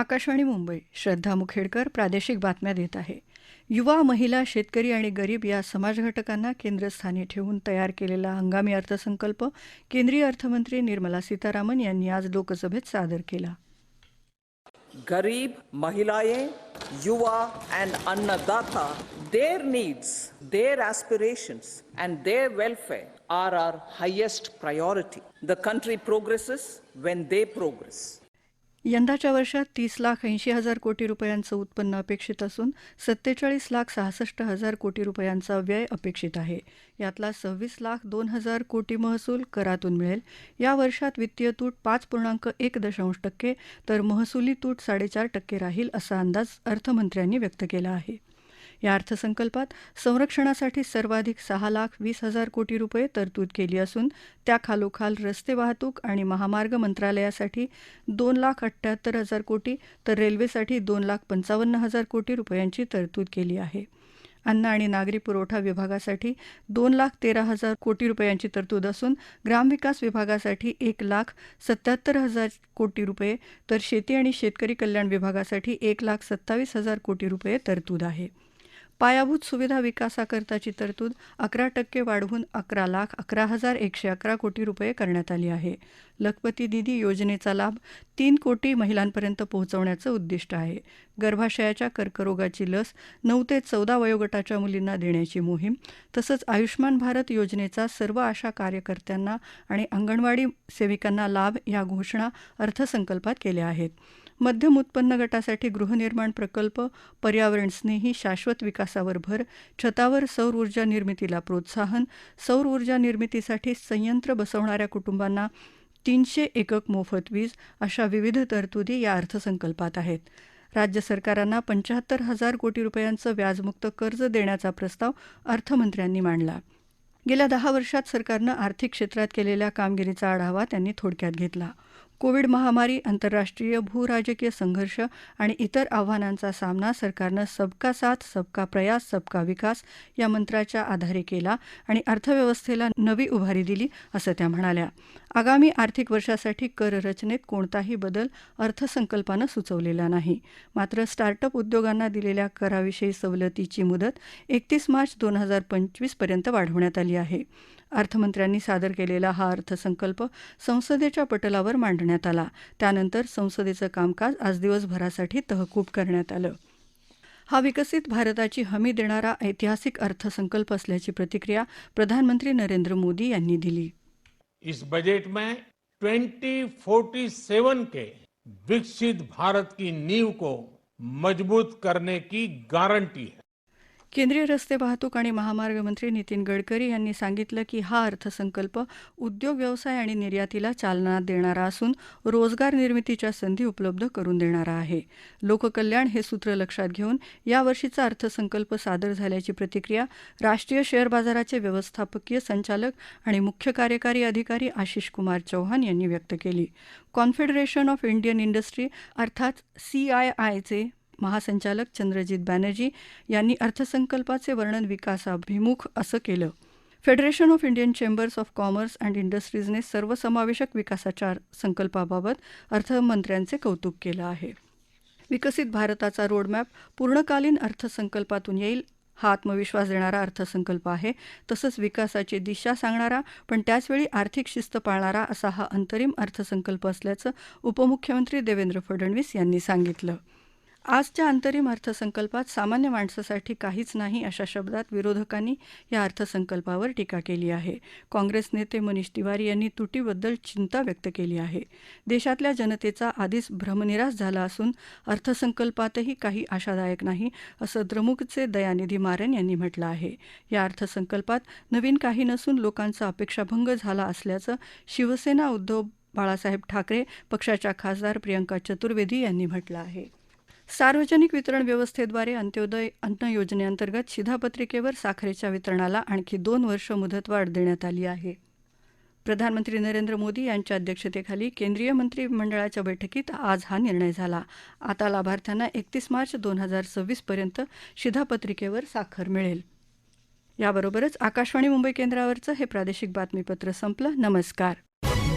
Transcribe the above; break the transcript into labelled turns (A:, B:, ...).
A: आकाशवाणी मुंबई श्रद्धा मुखेडकर प्रादेशिक बातम्या देत आहे युवा महिला शेतकरी आणि गरीब या समाजघटकांना केंद्रस्थानी ठेवून तयार केलेला हंगामी अर्थसंकल्प केंद्रीय अर्थमंत्री निर्मला सीतारामन यांनी आज लोकसभेत सादर केला गरीब महिलाए युवा अँड अन्नदाता there needs there aspirations, and there welfare R R highest priority the country progresses when they progress
B: यंदाच्या वर्षात तीस लाख ऐंशी हजार कोटी रुपयांचं उत्पन्न अपेक्षित असून सत्तेचाळीस लाख सहासष्ट हजार कोटी रुपयांचा व्यय अपेक्षित आहे यातला सव्वीस लाख दोन हजार कोटी महसूल करातून मिळेल या वर्षात वित्तीय तूट पाच पूर्णांक एक दशांश टक्के तर महसुली तूट साडेचार टक्के राहील असा अंदाज अर्थमंत्र्यांनी व्यक्त केला आहे या अर्थसंकल्पात संरक्षणासाठी सर्वाधिक सहा लाख वीस हजार कोटी रुपये तरतूद केली असून त्याखालोखाल रस्ते वाहतूक आणि महामार्ग मंत्रालयासाठी दोन लाख अठ्ठ्याहत्तर हजार कोटी तर रेल्वेसाठी दोन लाख पंचावन्न हजार कोटी रुपयांची तरतूद केली आहे अन्न आणि नागरी पुरवठा विभागासाठी दोन लाख तेरा हजार कोटी रुपयांची तरतूद असून ग्रामविकास विभागासाठी एक लाख सत्याहत्तर हजार कोटी रुपये तर शेती आणि शेतकरी कल्याण विभागासाठी एक लाख सत्तावीस हजार कोटी रुपये तरतूद आहे पायाभूत सुविधा विकासाकरताची तरतूद अकरा टक्के वाढवून अकरा लाख अकरा हजार एकशे अकरा कोटी रुपये करण्यात आली आहे लखपती दिदी योजनेचा लाभ तीन कोटी महिलांपर्यंत पोहोचवण्याचं उद्दिष्ट आहे गर्भाशयाच्या कर्करोगाची लस नऊ ते चौदा वयोगटाच्या मुलींना देण्याची मोहीम तसंच आयुष्मान भारत योजनेचा सर्व आशा कार्यकर्त्यांना आणि अंगणवाडी सेविकांना लाभ या घोषणा अर्थसंकल्पात केल्या आहेत मध्यम उत्पन्न गटासाठी गृहनिर्माण प्रकल्प पर्यावरणस्नेही शाश्वत विकासावर भर छतावर सौर ऊर्जा निर्मितीला प्रोत्साहन सौर ऊर्जा निर्मितीसाठी संयंत्र बसवणाऱ्या कुटुंबांना तीनशे एकक मोफत वीज अशा विविध तरतुदी या अर्थसंकल्पात आहेत राज्य सरकारांना पंच्याहत्तर हजार कोटी रुपयांचं व्याजमुक्त कर्ज देण्याचा प्रस्ताव अर्थमंत्र्यांनी मांडला गेल्या दहा वर्षात सरकारनं आर्थिक क्षेत्रात केलेल्या कामगिरीचा आढावा त्यांनी थोडक्यात घेतला कोविड महामारी आंतरराष्ट्रीय भूराजकीय संघर्ष आणि इतर आव्हानांचा सामना सरकारनं सबका साथ सबका प्रयास सबका विकास या मंत्राच्या आधारे केला आणि अर्थव्यवस्थेला नवी उभारी दिली असं त्या म्हणाल्या आगामी आर्थिक वर्षासाठी कर रचनेत कोणताही बदल अर्थसंकल्पानं सुचवलेला नाही मात्र स्टार्टअप उद्योगांना दिलेल्या कराविषयी सवलतीची मुदत एकतीस मार्च दोन हजार पंचवीसपर्यंत वाढवण्यात आली आहे अर्थमंत्र्यांनी सादर केलेला हा अर्थसंकल्प संसदेच्या पटलावर मांडण्यात आला त्यानंतर संसदेचं कामकाज आज दिवसभरासाठी तहकूब करण्यात आलं हा विकसित भारताची हमी देणारा ऐतिहासिक अर्थसंकल्प असल्याची प्रतिक्रिया प्रधानमंत्री नरेंद्र मोदी यांनी दिली
C: इस बजट में 2047 के विकसित भारत की नींव को मजबूत करने की गारंटी है
B: केंद्रीय रस्ते वाहतूक आणि महामार्ग मंत्री नितीन गडकरी यांनी सांगितलं की हा अर्थसंकल्प उद्योग व्यवसाय आणि निर्यातीला चालना देणारा असून रोजगार निर्मितीच्या संधी उपलब्ध करून देणारा आहे लोककल्याण हे सूत्र लक्षात घेऊन यावर्षीचा अर्थसंकल्प सादर झाल्याची प्रतिक्रिया राष्ट्रीय शेअर बाजाराचे व्यवस्थापकीय संचालक आणि मुख्य कार्यकारी अधिकारी आशिष कुमार चौहान यांनी व्यक्त केली कॉन्फेडरेशन ऑफ इंडियन इंडस्ट्री अर्थात सीआयआयचे महासंचालक चंद्रजीत बॅनर्जी यांनी अर्थसंकल्पाचे वर्णन विकासाभिमुख असं केलं federation of Indian chambers of commerce and इंडस्ट्रीजने सर्वसमावेशक विकासाच्या संकल्पाबाबत अर्थमंत्र्यांचे कौतुक केलं आहे विकसित भारताचा रोडमॅप पूर्णकालीन अर्थसंकल्पातून येईल हा आत्मविश्वास देणारा अर्थसंकल्प आहे तसंच विकासाची दिशा सांगणारा पण त्याचवेळी आर्थिक शिस्त पाळणारा असा हा अंतरिम अर्थसंकल्प असल्याचं उपमुख्यमंत्री देवेंद्र फडणवीस यांनी सांगितलं आजच्या अंतरिम अर्थसंकल्पात सामान्य माणसासाठी काहीच नाही अशा शब्दात विरोधकांनी या अर्थसंकल्पावर टीका केली आहे काँग्रेस नेते मनीष तिवारी यांनी तुटीबद्दल चिंता व्यक्त केली आहे देशातल्या जनतेचा आधीच भ्रमनिराश झाला असून अर्थसंकल्पातही काही आशादायक नाही असं द्रमुकचे दयानिधी मारन यांनी म्हटलं आहे या अर्थसंकल्पात नवीन काही नसून लोकांचा अपेक्षाभंग झाला असल्याचं शिवसेना उद्धव बाळासाहेब ठाकरे पक्षाच्या खासदार प्रियंका चतुर्वेदी यांनी म्हटलं आहे सार्वजनिक वितरण व्यवस्थेद्वारे अंत्योदय अन्न योजनेअंतर्गत शिधापत्रिकेवर साखरेच्या वितरणाला आणखी दोन वर्ष मुदतवाढ देण्यात आली आहे प्रधानमंत्री नरेंद्र मोदी यांच्या अध्यक्षतेखाली केंद्रीय मंत्रिमंडळाच्या बैठकीत आज हा निर्णय झाला आता लाभार्थ्यांना एकतीस मार्च दोन हजार पर्यंत शिधापत्रिकेवर साखर मिळेल याबरोबरच आकाशवाणी मुंबई केंद्रावरचं हे प्रादेशिक बातमीपत्र संपलं नमस्कार